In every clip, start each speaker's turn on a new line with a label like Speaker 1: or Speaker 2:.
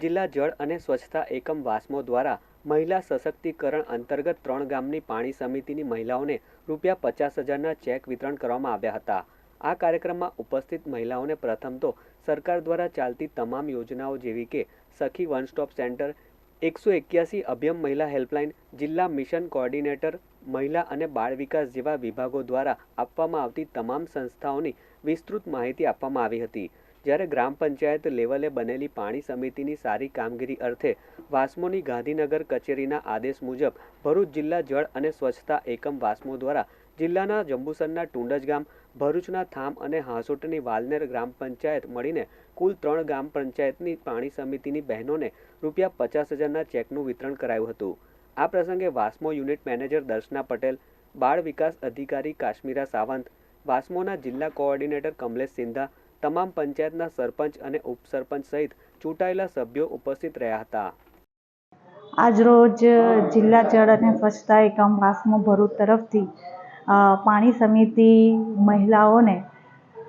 Speaker 1: જિલ્લા જળ અને સ્વચ્છતા એકમ વાસ્મો દ્વારા મહિલા સશક્તિકરણ અંતર્ગત ત્રણ ગામની પાણી સમિતિની મહિલાઓને રૂપિયા પચાસ હજારના ચેક વિતરણ કરવામાં આવ્યા હતા. આ કાર્યક્રમમાં ઉપસ્થિત મહિલાઓને પ્રથમ તો સરકાર દ્વારા ચાલતી તમામ યોજનાઓ જેવી કે સખી વન સ્ટોપ સેન્ટર, એકસો એક્યાસી અભ્યમ મહિલા હેલ્પલાઇન, જિલ્લા મિશન કોઓર્ડિનેટર, મહિલા અને બાળ વિકાસ જેવા વિભાગો દ્વારા આપવામાં આવતી તમામ સંસ્થાઓની વિસ્તૃત માહિતી આપવામાં આવી હતી. જ્યારે ગ્રામ પંચાયત લેવલે બનેલી પાણી સમિતિની સારી કામગીરી અર્થે વાસ્મોની ગાંધીનગર કચેરીના આદેશ મુજબ ભરૂચ જિલ્લા જળ અને સ્વચ્છતા એકમ વાસ્મો દ્વારા જિલ્લાના જંબુસરના ટુંડજ ગામ, ભરૂચના થામ અને હાંસોટની વાલનેર ગ્રામ પંચાયત મળીને કુલ ત્રણ ગ્રામ પંચાયતની પાણી સમિતિની બહેનોને રૂપિયા પચાસ હજારના ચેકનું વિતરણ કરાયું હતું. આ પ્રસંગે વાસ્મો યુનિટ મેનેજર દર્શના પટેલ, બાળ વિકાસ અધિકારી કાશ્મીરા સાવંત, વાસ્મોના જિલ્લા કોઓર્ડિનેટર કમલેશ સિંધા તમામ પંચાયતના સરપંચ અને ઉપસરપંચ સહિત ચૂંટાયેલા સભ્યો ઉપસ્થિત રહ્યા હતા.
Speaker 2: આજરોજ જિલ્લા જળ અને સ્વચ્છતા એકમ વાસમો ભરૂચ તરફથી પાણી સમિતિ મહિલાઓને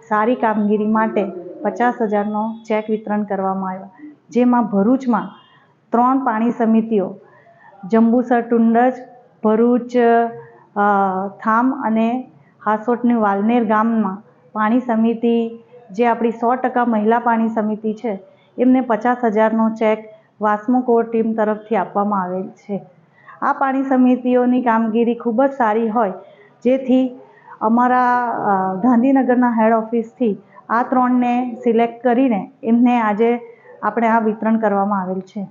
Speaker 2: સારી કામગીરી માટે પચાસ હજારનો ચેક વિતરણ કરવામાં આવ્યો. જેમાં ભરૂચમાં ત્રણ પાણી સમિતિઓ, જંબુસર ટુંડજ, ભરૂચ થામ અને હાસોટની વાલનેર ગામમાં પાણી સમિતિ જે આપણી સો ટકા મહિલા પાણી સમિતિ છે, એમને પચાસ હજારનો ચેક વાસ્મો કોર ટીમ તરફથી આપવામાં આવેલ છે. આ પાણી સમિતિઓની કામગીરી ખૂબ જ સારી હોય, જેથી અમારા ગાંધીનગરના હેડ ઓફિસથી આ ત્રણને સિલેક્ટ કરીને એમને આજે આપણે આ વિતરણ કરવામાં આવેલ છે.